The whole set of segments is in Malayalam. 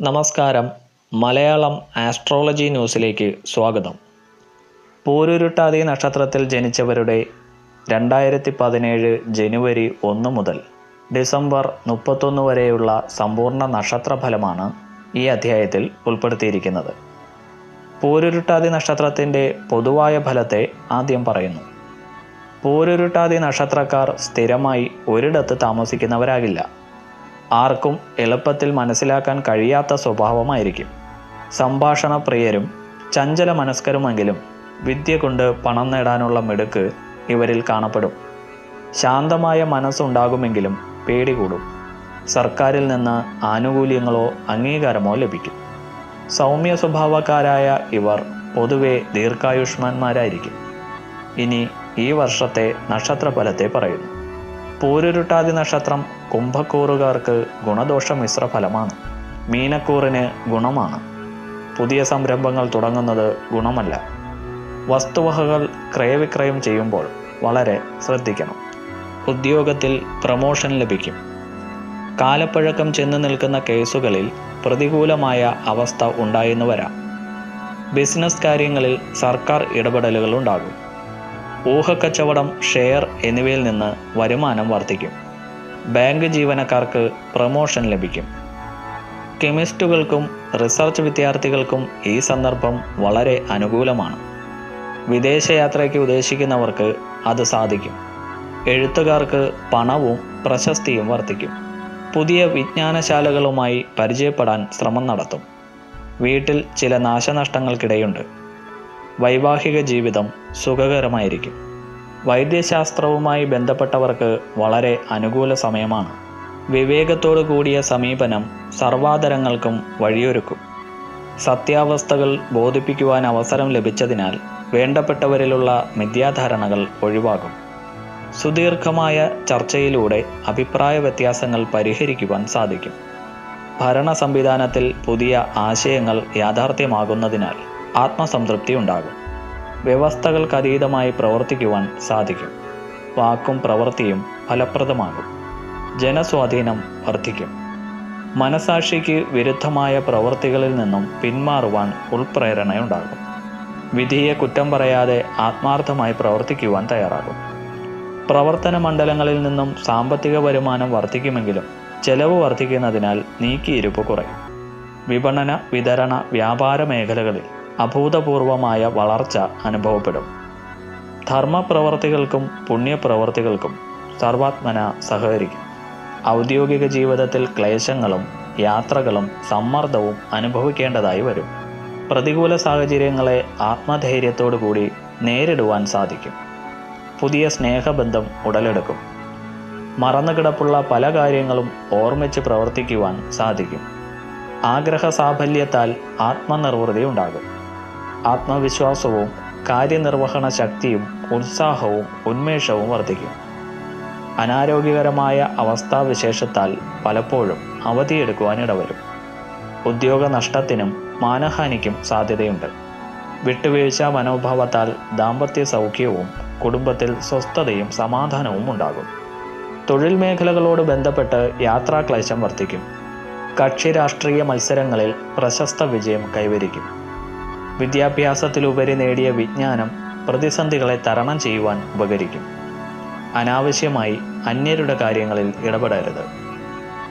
നമസ്കാരം. മലയാളം ആസ്ട്രോളജി ന്യൂസിലേക്ക് സ്വാഗതം. പൂരുരുട്ടാതി നക്ഷത്രത്തിൽ ജനിച്ചവരുടെ രണ്ടായിരത്തി പതിനേഴ് ജനുവരി ഒന്ന് മുതൽ ഡിസംബർ മുപ്പത്തൊന്ന് വരെയുള്ള സമ്പൂർണ നക്ഷത്രഫലമാണ് ഈ അധ്യായത്തിൽ ഉൾപ്പെടുത്തിയിരിക്കുന്നത്. പൂരുരുട്ടാതി നക്ഷത്രത്തിന്റെ പൊതുവായ ഫലത്തെ ആദ്യം പറയുന്നു. പൂരുരുട്ടാതി നക്ഷത്രക്കാർ സ്ഥിരമായി ഒരിടത്ത് താമസിക്കുന്നവരാകില്ല. ആർക്കും എളുപ്പത്തിൽ മനസ്സിലാക്കാൻ കഴിയാത്ത സ്വഭാവമായിരിക്കും. സംഭാഷണ പ്രിയരും ചഞ്ചല മനസ്കരുമെങ്കിലും വിദ്യ കൊണ്ട് പണം നേടാനുള്ള മിടുക്ക് ഇവരിൽ കാണപ്പെടും. ശാന്തമായ മനസ്സുണ്ടാകുമെങ്കിലും പേടി കൂടും സർക്കാരിൽ നിന്ന് ആനുകൂല്യങ്ങളോ അംഗീകാരമോ ലഭിക്കും. സൗമ്യ സ്വഭാവക്കാരായ ഇവർ പൊതുവെ ദീർഘായുഷ്മാന്മാരായിരിക്കും. ഇനി ഈ വർഷത്തെ നക്ഷത്രഫലത്തെ പറയുന്നു. പൂരുരുട്ടാതി നക്ഷത്രം കുംഭക്കൂറുകാർക്ക് ഗുണദോഷ മിശ്രഫലമാണ് മീനക്കൂറിന് ഗുണമാണ്. പുതിയ സംരംഭങ്ങൾ തുടങ്ങുന്നത് ഗുണമല്ല. വസ്തുവകകൾ ക്രയവിക്രയം ചെയ്യുമ്പോൾ വളരെ ശ്രദ്ധിക്കണം. ഉദ്യോഗത്തിൽ പ്രമോഷൻ ലഭിക്കും. കാലപ്പഴക്കം ചെന്ന് നിൽക്കുന്ന കേസുകളിൽ പ്രതികൂലമായ അവസ്ഥ ഉണ്ടായെന്ന് വരാം. ബിസിനസ് കാര്യങ്ങളിൽ സർക്കാർ ഇടപെടലുകൾ ഉണ്ടാകും ഊഹക്കച്ചവടം ഷെയർ എന്നിവയിൽ നിന്ന് വരുമാനം വർദ്ധിക്കും. ബാങ്ക് ജീവനക്കാർക്ക് പ്രമോഷൻ ലഭിക്കും. കെമിസ്റ്റുകൾക്കും റിസർച്ച് വിദ്യാർത്ഥികൾക്കും ഈ സന്ദർഭം വളരെ അനുകൂലമാണ്. വിദേശയാത്രയ്ക്ക് ഉദ്ദേശിക്കുന്നവർക്ക് അത് സാധിക്കും. എഴുത്തുകാർക്ക് പണവും പ്രശസ്തിയും വർദ്ധിക്കും. പുതിയ വിജ്ഞാനശാലകളുമായി പരിചയപ്പെടാൻ ശ്രമം നടത്തും. വീട്ടിൽ ചില നാശനഷ്ടങ്ങൾക്കിടയുണ്ട്. വൈവാഹിക ജീവിതം സുഖകരമായിരിക്കും. വൈദ്യശാസ്ത്രവുമായി ബന്ധപ്പെട്ടവർക്ക് വളരെ അനുകൂല സമയമാണ്. വിവേകത്തോടു കൂടിയ സമീപനം സർവാദരങ്ങൾക്കും വഴിയൊരുക്കും. സത്യാവസ്ഥകൾ ബോധിപ്പിക്കുവാൻ അവസരം ലഭിച്ചതിനാൽ വേണ്ടപ്പെട്ടവരിലുള്ള മിഥ്യാധാരണകൾ ഒഴിവാകും. സുദീർഘമായ ചർച്ചയിലൂടെ അഭിപ്രായ വ്യത്യാസങ്ങൾ പരിഹരിക്കുവാൻ സാധിക്കും. ഭരണ സംവിധാനത്തിൽ പുതിയ ആശയങ്ങൾ യാഥാർത്ഥ്യമാകുന്നതിനാൽ ആത്മസംതൃപ്തി ഉണ്ടാകും. വ്യവസ്ഥകൾക്കതീതമായി പ്രവർത്തിക്കുവാൻ സാധിക്കും. വാക്കും പ്രവൃത്തിയും ഫലപ്രദമാകും. ജനസ്വാധീനം വർദ്ധിക്കും. മനസാക്ഷിക്ക് വിരുദ്ധമായ പ്രവൃത്തികളിൽ നിന്നും പിന്മാറുവാൻ ഉൾപ്രേരണയുണ്ടാകും. വിധിയെ കുറ്റം പറയാതെ ആത്മാർത്ഥമായി പ്രവർത്തിക്കുവാൻ തയ്യാറാകും. പ്രവർത്തന മണ്ഡലങ്ങളിൽ നിന്നും സാമ്പത്തിക വരുമാനം വർദ്ധിക്കുമെങ്കിലും ചെലവ് വർദ്ധിക്കുന്നതിനാൽ നീക്കിയിരുപ്പ് കുറയും. വിപണന വിതരണ വ്യാപാര മേഖലകളിൽ അഭൂതപൂർവമായ വളർച്ച അനുഭവപ്പെടും. ധർമ്മപ്രവർത്തികൾക്കും പുണ്യപ്രവർത്തികൾക്കും സർവാത്മന സഹകരിക്കും. ഔദ്യോഗിക ജീവിതത്തിൽ ക്ലേശങ്ങളും യാത്രകളും സമ്മർദ്ദവും അനുഭവിക്കേണ്ടതായി വരും. പ്രതികൂല സാഹചര്യങ്ങളെ ആത്മധൈര്യത്തോടു കൂടി നേരിടുവാൻ സാധിക്കും. പുതിയ സ്നേഹബന്ധം ഉടലെടുക്കും. മറന്നുകിടപ്പുള്ള പല കാര്യങ്ങളും ഓർമ്മിച്ച് പ്രവർത്തിക്കുവാൻ സാധിക്കും. ആഗ്രഹ സാഫല്യത്താൽ ആത്മനിർവൃതി ഉണ്ടാകും. ആത്മവിശ്വാസവും കാര്യനിർവഹണ ശക്തിയും ഉത്സാഹവും ഉന്മേഷവും വർദ്ധിക്കും. അനാരോഗ്യകരമായ അവസ്ഥാവിശേഷത്താൽ പലപ്പോഴും അവധിയെടുക്കുവാനിടവരും. ഉദ്യോഗ നഷ്ടത്തിനും മാനഹാനിക്കും സാധ്യതയുണ്ട്. വിട്ടുവീഴ്ച മനോഭാവത്താൽ ദാമ്പത്യ സൗഖ്യവും കുടുംബത്തിൽ സ്വസ്ഥതയും സമാധാനവും ഉണ്ടാകും. തൊഴിൽ മേഖലകളോട് ബന്ധപ്പെട്ട് യാത്രാക്ലേശം വർദ്ധിക്കും. കക്ഷി രാഷ്ട്രീയ മത്സരങ്ങളിൽ പ്രശസ്ത വിജയം കൈവരിക്കും. വിദ്യാഭ്യാസത്തിലുപരി നേടിയ വിജ്ഞാനം പ്രതിസന്ധികളെ തരണം ചെയ്യുവാൻ ഉപകരിക്കും. അനാവശ്യമായി അന്യരുടെ കാര്യങ്ങളിൽ ഇടപെടരുത്.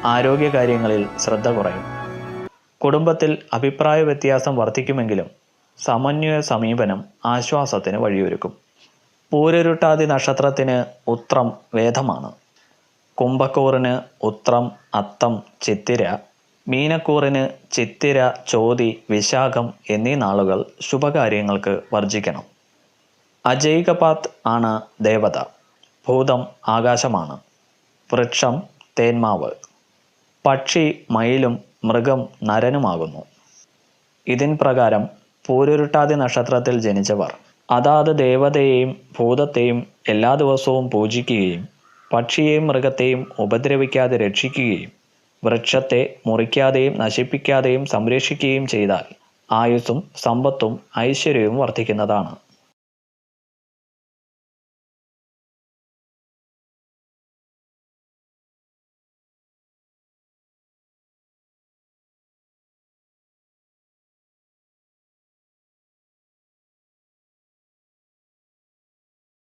ആരോഗ്യകാര്യങ്ങളിൽ ശ്രദ്ധ കുറയും. കുടുംബത്തിൽ അഭിപ്രായ വ്യത്യാസം വർദ്ധിക്കുമെങ്കിലും സമന്വയ സമീപനം ആശ്വാസത്തിന് വഴിയൊരുക്കും. പൂരരുട്ടാതി നക്ഷത്രത്തിന് ഉത്രം വേദമാണ്. കുംഭക്കൂറിന് ഉത്രം അത്തം ചിത്തിര മീനക്കൂറിന് ചിത്തിര ചോതി വിശാഖം എന്നീ നാളുകൾ ശുഭകാര്യങ്ങൾക്ക് വർജിക്കണം അജൈകപാത് ആണ് ദേവത. ഭൂതം ആകാശമാണ്. വൃക്ഷം തേന്മാവ്. പക്ഷി മയിലും മൃഗം നരനുമാകുന്നു. ഇതിൻ പ്രകാരം പൂരുരുട്ടാതി നക്ഷത്രത്തിൽ ജനിച്ചവർ അതാത് ദേവതയെയും ഭൂതത്തെയും എല്ലാ ദിവസവും പൂജിക്കുകയും പക്ഷിയെയും മൃഗത്തെയും ഉപദ്രവിക്കാതെ രക്ഷിക്കുകയും വൃക്ഷത്തെ മുറിക്കാതെയും നശിപ്പിക്കാതെയും സംരക്ഷിക്കുകയും ചെയ്താൽ ആയുസ്സും സമ്പത്തും ഐശ്വര്യവും വർദ്ധിക്കുന്നതാണ്.